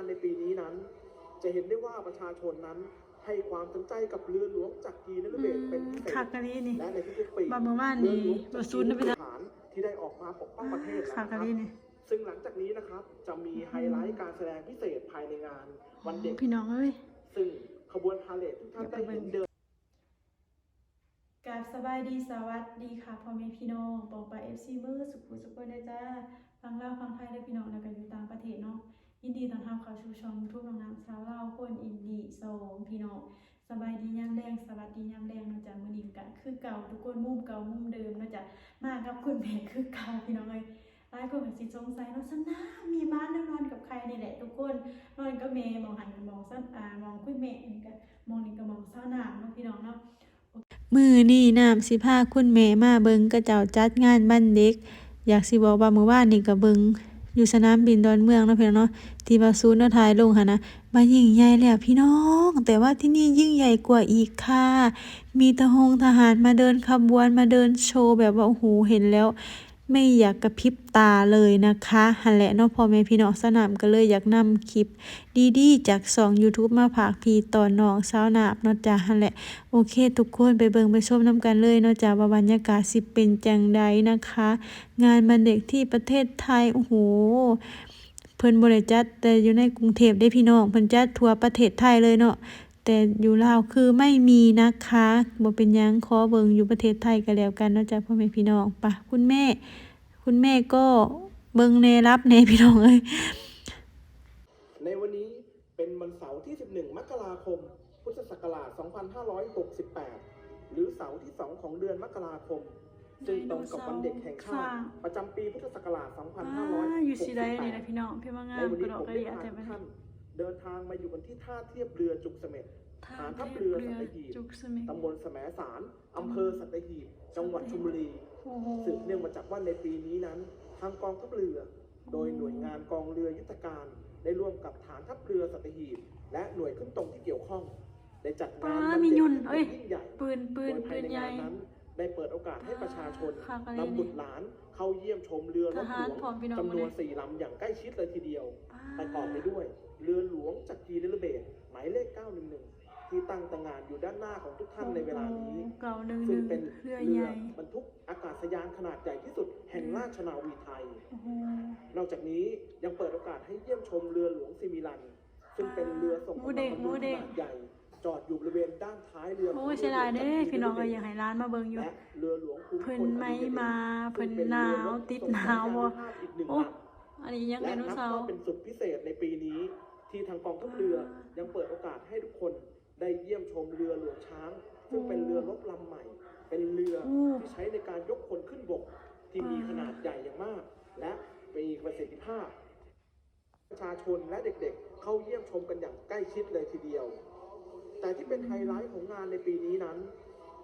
านในปีนี้นั้น จะเห็นได้ว่าประชาชนนั้นให้ความสนใจกับเรือหลวงจากกีนฤเบศเป็นพิเศษคักกะลีนี่และในทุกๆปีบาเมื่อวานนี้เรือหลวงบ่ซูนย์ได้ไปททางหารที่ได้ออกมาปกป้องประเทศแล้วคักนะคกะรับลีนี่ซึ่งหลังจากนี้นะครับจะมีไฮไลท์การแสดงพิเศษภายในงาน วันเด็กพี่น้องเอ้ยซึ่งขบวนพาเหรดทุกท่านได้เห็นเดินกับสบายดีสวัสดีค่ะพ่อแม่พี่น้องปองไปเอฟซีเบอร์สุขุสุขคนนะจ้าฟังเล่าวฟังไทยได้พี่น้องแล้วก็อยู่ต่างประเทศเนาะ ยินดีต้อนรับเข้าสู่ช่องทุกน้องน้ำสาวเล่าคนอินดีโซมพี่น้องสบายดียามแรงสวัสดียามแรงนะจ้ะมือนี้ก็คือเก่าทุกคนมุมเก่ามุมเดิมนะจ้ะมากับคุณแม่คือเก่าพี่น้องเอ้ยหลายคนก็สิสงสัยเนาะซันนามีบ้านนอนกับใครนี่แหละ ทุกคนนอนกับแม่มองหันมองซันอ่ามองคุณแม่นี่ก็มองนี่ก็มองเศร้าหน้าเนาะพี่น้องเนาะมือนี่น้ำสิพาคุณแม่มาเบิงกระเจ้าจัดงานบ้านเด็ก อยากสิบอกว่ามื้อวานนี่ก็เบิง อยู่สนามบินดอนเมืองเนาะพี่น้องเนาะที่ว่าศูนย์เนาะถ่ายลงค่ะนะมายิ่งใหญ่แล้วพี่น้อง แต่ว่าที่นี่ยิ่งใหญ่กว่าอีกค่ะ มีทหงทหารมาเดินขบวนมาเดินโชว์แบบว่าโอ้โหเห็นแล้ว ไม่อยากกระพริบตาเลยนะคะหันแหละเนาะพ่อแม่พี่น้องสนามก็เลยอยากนำคลิปดีๆ จากสอง YouTube มาผากพีตอนน้องสาวนาบเนาะจ้ะหันแหละโอเค ทุกคนไปเบิงไปชมน้ำกันเลยเนาะจ้ะว่าบรรยากาศสิเป็นจังใดนะคะ งานบันเด็กที่ประเทศไทย โอ้โหเพิ่นบ่ได้จัดแต่อยู่ในกรุงเทพได้พี่น้องเพิ่นจัดทั่วประเทศไทยเลยเนาะ แต่อยู่ลาวคือไม่มีนะคะบ่เป็นหยังขอเบิ่งอยู่ประเทศไทยก็แล้วกันเนาะจ้ะพ่อแม่พี่น้องไปะคุณแม่ คุณแม่ก็เบิ่งแนรับแนพี่น้องเอ้ยในวันนี้เป็นวันเสาร์ที่ 11 มกราคม พุทธศักราช 2568 หรือเสาร์ที่ 2 ของเดือนมกราคมซึ่งตรงกับวันเด็กแห่งชาติประจำปีพุทธศักราชอ่าอยู่สิได้นี่นะพี่น้องพี่ว่างาในมวันกระนี้ดอกผมกระได้เดียพาแต่ทุมักนท่านเดินทางมาอยู่กันที่ท่าเทียบเรือจุกเสม็ด ฐานทัพเรือสัตหีบจุกสมิงตำบลแสมสารอำเภอสัตหีบ จังหวัดชลบุรีโอ้โหสืบเนื่องมาจากว่าในปีนี้นั้น ทางกองทัพเรือ โดยหน่วยงานกองเรือยุทธการได้ร่วมกับฐานทัพเรือสัตหีบ และหน่วยขึ้นตรงที่เกี่ยวข้อง ได้จัดงานป้าวันเด็กมียุ่นเอ้ยยิ่งใหญ่ปืนปืนโดยปืภายนในใหญ่งานนั้นได้เปิดโอกาสให้ประชาชนค่ะก็เลยนำบุตรหลานเข้าเยี่ยมชมเรือรบหลทหารวงพร้อมพี่น้องจำนวนมาเลยสี่ลำอย่างใกล้ชิดเลยทีเดียวป้าประกอบไปด้วย เรือหลวงจากกีนฤเบศหมายเลข 911 ที่ตั้งตระหงานอยู่ด้านหน้าของทุกท่านในเวลานี้โอ้โหเก่าหนึ่งหซึ่งนึ่งเป็นเรือเรืใหอญ่บรรทุกอากาศยานขนาดใหญ่ที่สุดแห่งราชนาวีไทยโอ้โหนอกจากนี้ยังเปิดโอกาสให้เยี่ยมชมเรือหลวงซิมิลัน ซึ่งเป็นเรือส่งหมูเด้งกำลังหมูเด้งขนาดใหญ่จอดอยู่บริเวณด้านท้ายเรือโอ้ยเสียดายเด้พี่น้องก็อยากให้ร้านมาเบิ่งอยู่และเรือหลวงภูมิพลเพิ่นไม่อดุลยเดชมาเพิ่นซึ่งหนาวเรือรบติดส่งหนาวบ่สัญญณภาพอีกหนึ่งโอ้ลำอันนี้ยังไดและโนนับเสาร์ว่าเป็นสุดพิเศษในปีนี้ ที่ทางกองทัพเรือยังเปิดโอกาสให้ทุกคน ได้เยี่ยมชมเรือหลวงช้าง ซึ่งเป็นเรือรบลำใหม่ เป็นเรือที่ใช้ในการยกคนขึ้นบกที่มีขนาดใหญ่อย่างมาก และมีประสิทธิภาพ ประชาชนและเด็กๆ เข้าเยี่ยมชมกันอย่างใกล้ชิดเลยทีเดียว แต่ที่เป็นไฮไลท์ของงานในปีนี้นั้น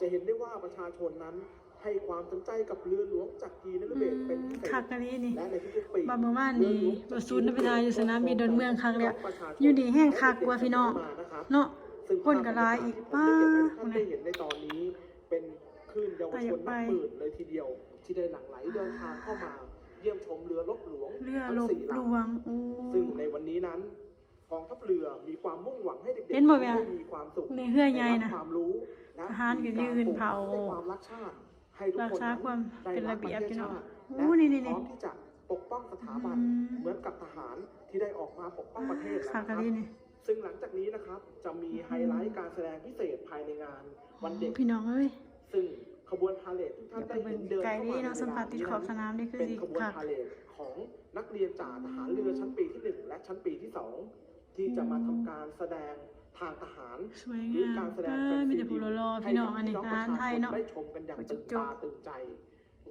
จะเห็นได้ว่าประชาชนนั้นให้ความสนใจกับเรือหลวงจากกีนฤเบศเป็นพิเศษคักกะลีนี่และในทุกๆปีบาเมื่อวานนี้บ่ซูนย์ได้ไปถ่ายอยู่สนามบินดอนเมืองครั้งแล้วอยู่ดีแห้งคักกว่าพี่น้องเนาะ ซึ่งคนก็หลายอีกภาพที่ผมป้าได้เก็บไว้ให้ท่านได้เห็นในตอนนี้ เป็นคลื่นเยาวชนนับหมื่นเลยทีเดียว ที่ได้หลั่งไหลเดินทางเข้ามา เยี่ยมชมเรือรบหลวงเรือทั้ลงบสี่หลลำวงโอ้ซึ่งในวันนี้นั้นกองทัพเรือมีความมุ่งหวังให้เด็กๆเห็นบ่แม่ ได้มีความสุข ในเรือใหญ่นะได้รับความรู้และทหารก็ยืนเผาให้ความรักชาติให้ทุกรักคนษาความได้เป็นรัระกปเบียบระเทศพี่น้องชาติโอ้และนี่นี่พนี่ร้อมที่จะปกป้องสถาบันอืมเหมือนกับทหารที่ได้ออกมาปกป้องประเทศแล้วคักนะคกะรับลีนี่ ซึ่งหลังจากนี้นะครับจะมีไฮไลท์การแสดงพิเศษภายในงาน วันเด็ก พี่น้องเอ้ย ซึ่งขบวนพาเหรดทุกท่านได้อย่าไปเห็นเบิ่เดิงนไกลเข้านี่มาเนาะสัมผัสติดขอบสนามนี่คือเป็นสิขบวนคักพาเหรดของนักเรียนจ่าทหารเรือชั้นปีที่หนึ่งและชั้นปีที่สองที่จะมาทำการแสดงทางทหาร สวยหรืองาการมแสดงเอ้แฟนยมีซีแต่ผู้ดีรอๆพี่น้องอันนี้ทหารไทยเนาะได้ชมกันอย่างตื่นตาตื่นใจ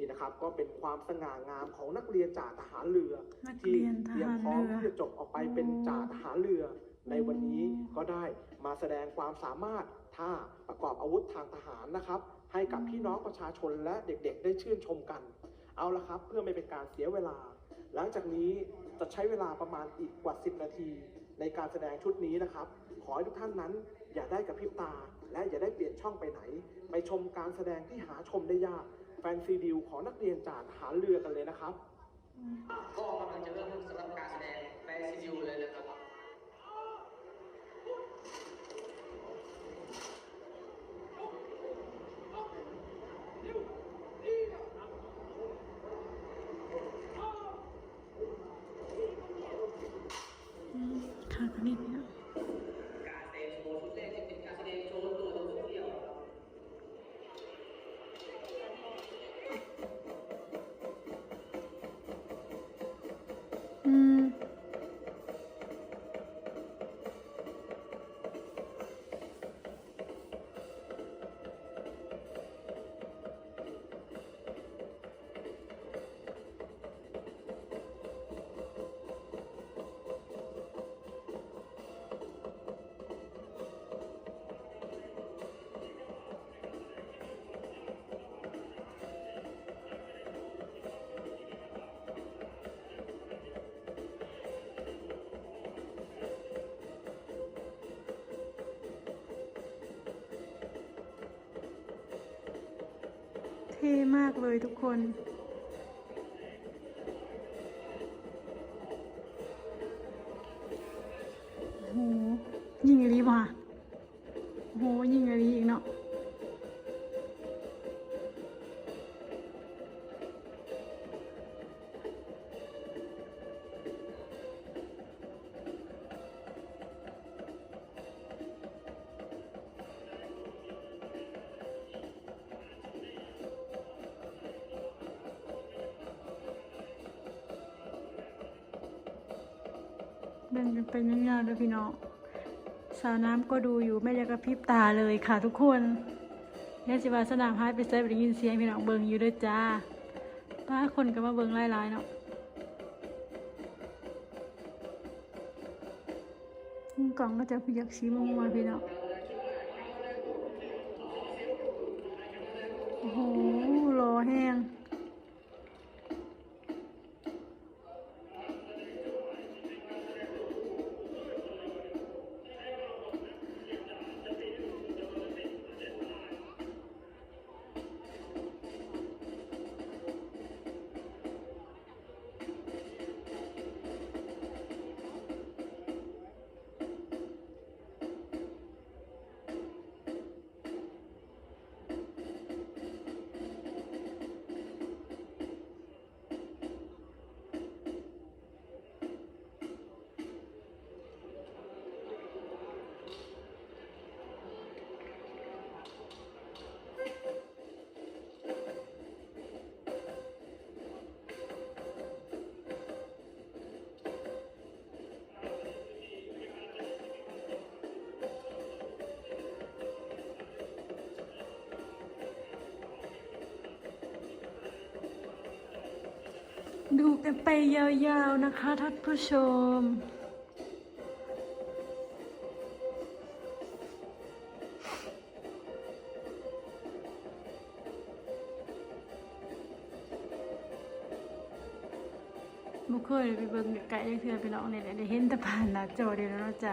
นี่นะครับ ก็เป็นความสง่างามของนักเรียนจ่าทหารเรือนักที่เรียนทเตรียมหารพร้อมเรือที่จะจบออกไปเป็นจ่าทหารเรือ ในวันนี้ก็ได้มาแสดงความสามารถท่าประกอบอาวุธทางทหารนะครับ ให้กับพี่น้องประชาชนและเด็กๆ ได้ชื่นชมกัน เอาละครับ เพื่อไม่เป็นการเสียเวลา หลังจากนี้จะใช้เวลาประมาณอีกกว่า 10 นาที ในการแสดงชุดนี้นะครับ ขอให้ทุกท่านนั้นอย่าได้กระพริบตา และอย่าได้เปลี่ยนช่องไปไหน ไปชมการแสดงที่หาชมได้ยาก แฟนซีดิวของนักเรียนจากหาเรือกันเลยนะครับ เท่มากเลยทุกคน กันไปยาวๆเลยพี่น้องสาวน้ำก็ดูอยู่ไม่อยากระพริบตาเลยค่ะทุกคนเนี่ยสิว่าสนามพายไปเซฟได้ยินเสียงพี่น้องเบิงอยู่ด้วยจ้าป้าคนก็มาเบิงไล่ๆเนาะกล่องก็จะพยักชี้มองมาพี่น้อง ดูกันไปยาวๆนะคะท่านผู้ชมบ่เคยไปเบิ่งไกลๆเทื่อไปน้องเนี่ยได้เห็นแต่ผ่านหน้าจอเดียวแล้วเนาะจ้ะ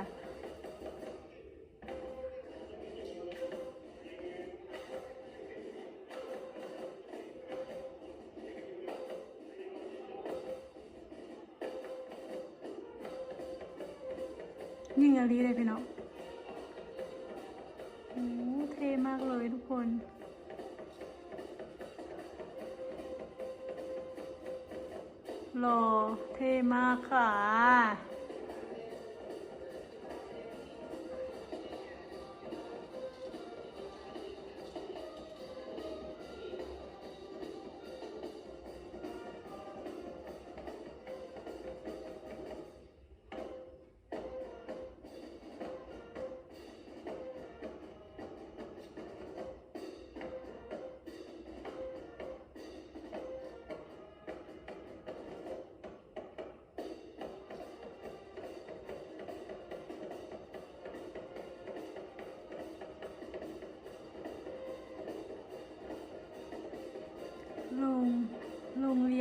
อลีเลยพี่น้องโอ้เท่มากเลยทุกคนหล่อเท่มากค่ะ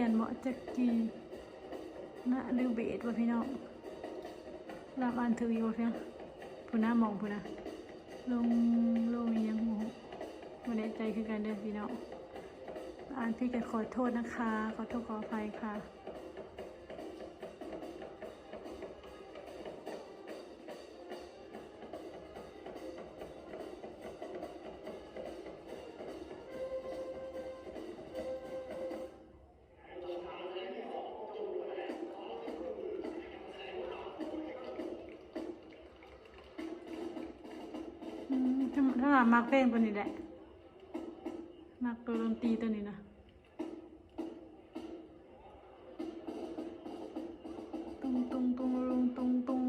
นเหมาะจักกีนะลือเบสว่ะพี่น้องรับอ่านถืออยู่เพียงผู้น้ามองผู้นะลงลงยังโมไม่ได้ใจคือกันเด้อพี่น้องอ่านพี่ก็ขอโทษนะคะ ขอโทษขออภัยค่ะ มักเพลงตัวนี้แหละมักตัวดนตรีตัวนี้นะตุงตุงตุงตุงตุง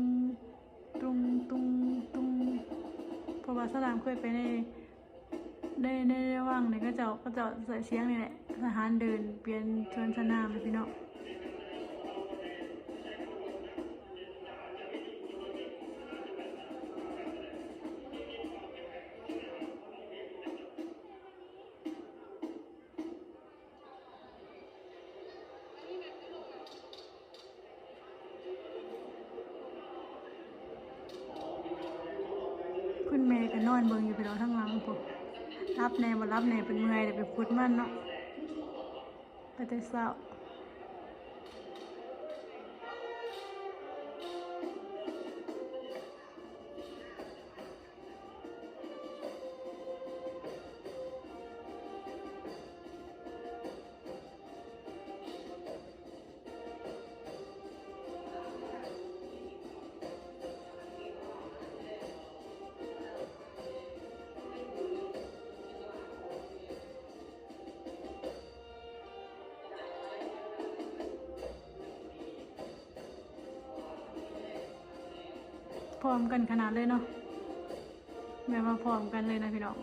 ตุงตุงตุงตุงเพราะว่าสนามเคยไปในได้ได้ว่างเนี่ยก็จะก็จะใส่เสียงนี่แหละทหารเดิน เปลี่ยนชวนชนามเลยพี่น้อง รับแน่บ่รับแน่เป็นเมื่อยเดี๋ยวไปพุดมันเนาะไปแต่เศร้า พร้อมกันขนาดเลยเนาะแบบว่าพร้อมกันเลยนะพี่น้อง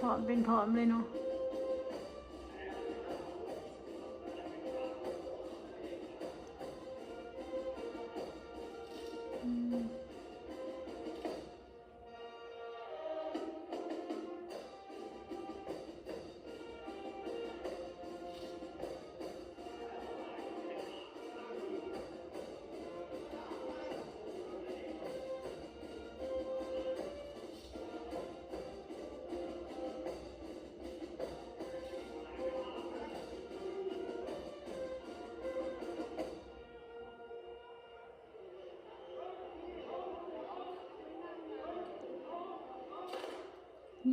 พร้อมเป็นพร้อมเลยเนาะ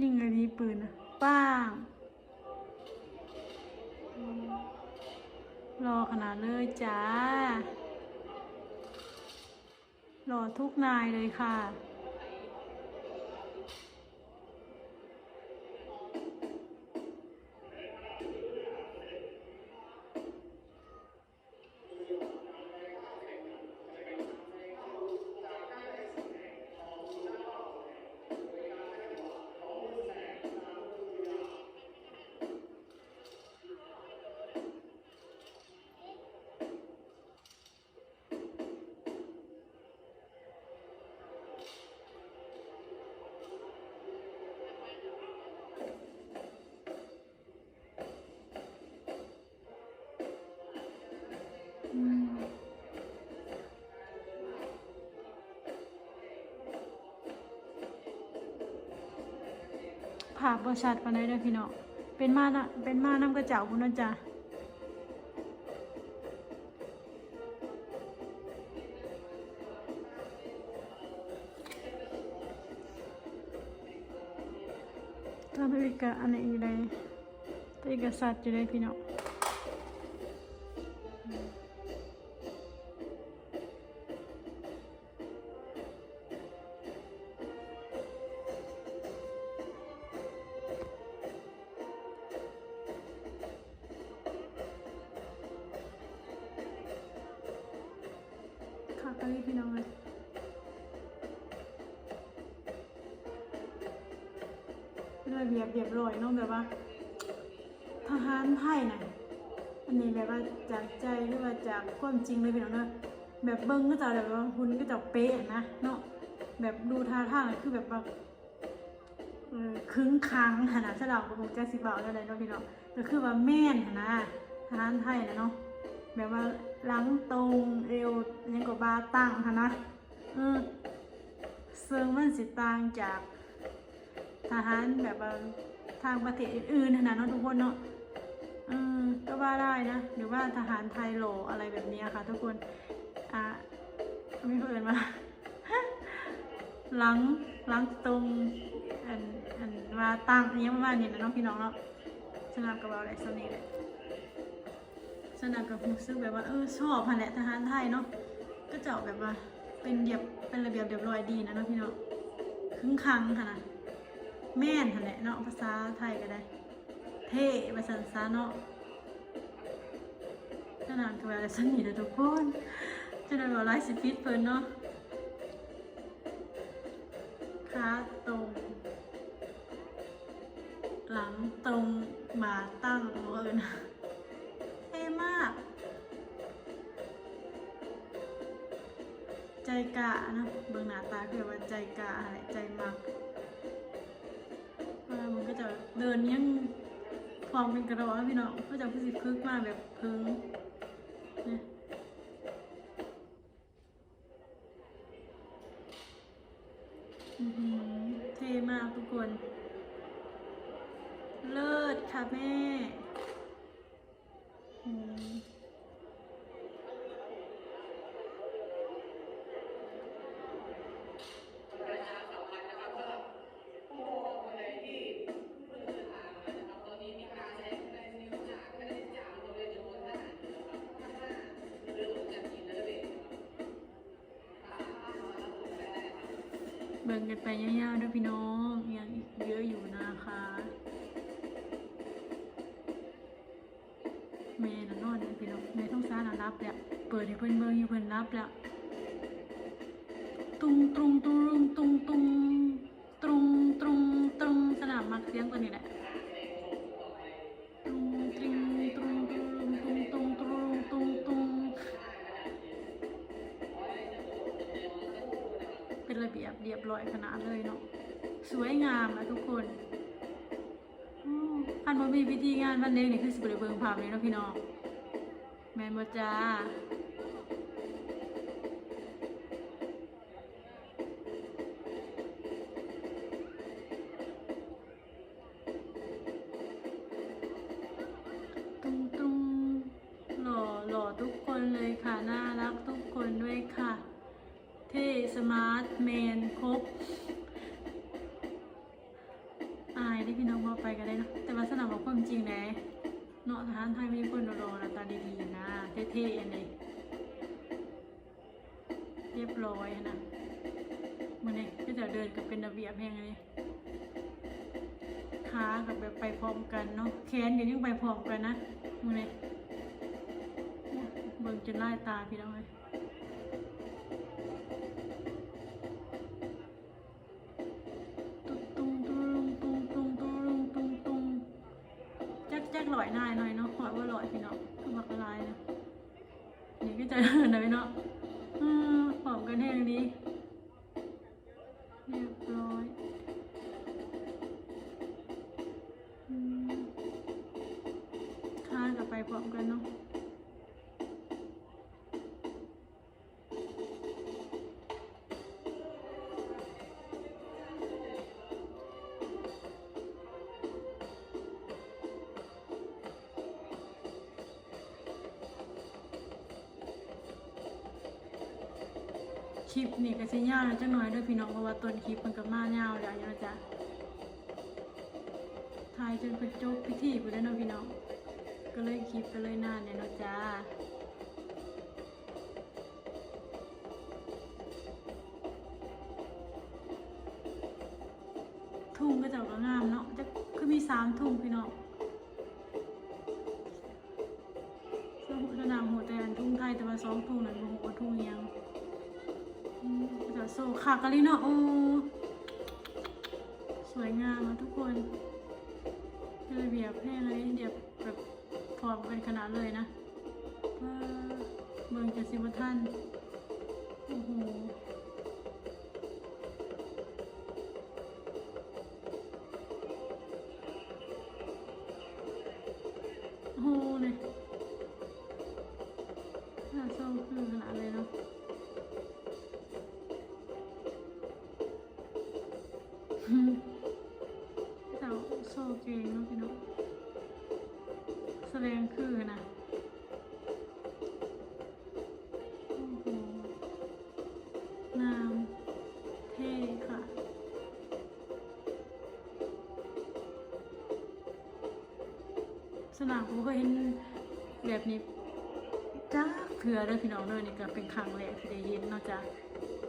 ยิงอะไรนี่ปืนนะป้าง รอขนาดเลยจ้า รอทุกนายเลยค่ะ ภาพบริชัดปานใดเด้อพี่น้องเป็นมานะเป็นมาน้ำกระเจ้าพุ่นนะจ๊ะตัวนี้ก็อันนี้อยู่เลยตัวนี้ก็สัตว์อยู่เลยพี่น้อง ค่ะก็รีบพี่น้องเลยเป็นระเบียบเรียบร้อยเนาะแบบว่าทหารไทยน่ะอันนี้แบบว่าจากใจหรือว่าจากความจริงเลยพี่น้องเนาะแบบเบิ้งก็จะแบบว่าหุ่นก็จะเป๊ะนะเนาะแบบดูท่าทางคือแบบว่าคึ้งคังขนาสลับกับผมจะสิบเอาอะไรเนาะพี่น้องก็คือว่าแม่นหั้นนะทหารไทยนะเนาะแบบว่า หลังตรงเอวยังกับบาตั้งค่ะนะเออซึ่งมันสิต่างจากทหารแบบทางประเทศอื่นๆนะเนาะทุกคนเนาะเออก็ว่าได้นะ หรือว่าทหารไทยโหลอะไรแบบนี้ค่ะ ทุกคนอะไม่เพื่อนมาหลังหลังตรงอันอันว่าตั้งอันนี้ประมาณนี้นะน้องพี่น้องเนาะสำหรับกระเป๋าอะไรสนี้เลย สนับกับรู้สึกแบบว่าเออชอบพันแหละทหารไทยเนาะก็จะแบบว่าเป็นเรียบเป็นระเบียบเรียบร้อยดีนะเนาะพี่เนาะคึ้งคังค่ะนะแม่นค่ะแหละเนาะภาษาไทยก็ได้ เท่ภาษาซาเนาะขนาดกับอะไรสนิทนะทุกคนจะได้บอกไลฟ์สปีดเพิ่นเนาะขาตรงหลังตรงมาตั้งเอินเใจกะนะเบื้องหน้าตาคือว่าใจกะอะไรใจมักมันก็จะเดินยังความเป็นกระรอพี่น้องก็จะพิสิคึกมากแบบพึงเนี่ยเท่มากทุกคน เลิศค่ะแม่ เบิ่งกันไปยาวๆด้วยพี่น้องยังอีกเยอะอยู่นะคะเมย์น่ะนอนอยู่พี่น้องเมย์ต้องซ่านะรับแล้วเปิดให้เพื่อนเบิ่งอยู่เพื่อนรับแล้วาเลยเนาะสวยงามนะทุกคนคันบ่มีพิธีงานวันเด็กนี่คือสิบริเบิงภาพเลยเนาะพี่น้องแม่นบ่จ้า นะมันนี่ก็จะเดินกับเป็นระเบียบแห่งเลยขากับแบบไปพร้อมกันเนาะแขนก็ยังไปพร้อมกันนะมันนี่เบิ่งจนไล่ตาพี่น้องเลย คลิปนี่ก็สิยาวจังหน่อยเด้วยพี่น้องเพราะว่าต้นคลิปมันก็มายาวแล้วอยู่นะจ๊ะถ่ายจนเป็นจบพิธีไปแล้วเนาะพี่น้องก็เลยคลิปก็เลยนานเนี่ยเนาะจ้าทุ่งก็จะก็งามเนาะจะคือมีสามทุ่งพี่น้องสมุทรนามหัวแต่อันทุ่งไทยแต่ว่าสองทุ่งนั้นบ่ฮู้ว่าทุ่งยัง โซ่ขากะลินาโอ สวยงามอะทุกคนเป็นระเบียบแห้เลยเดี๋ยวแบบพร้อมกันขนาดเลยนะเมืองเจสิบท่าน โอ้โห แสดงคือนะโอ้โหงามเท่ค่ะ สนามผมก็เห็นแบบนี้จ้าเถื่อเด้อพี่น้องเด้อนี่ก็เป็นครั้งแรกที่ได้เห็นนาะจ้าท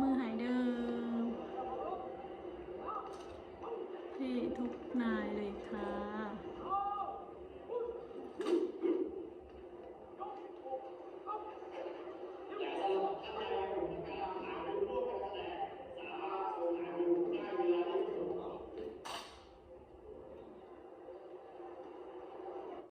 มือห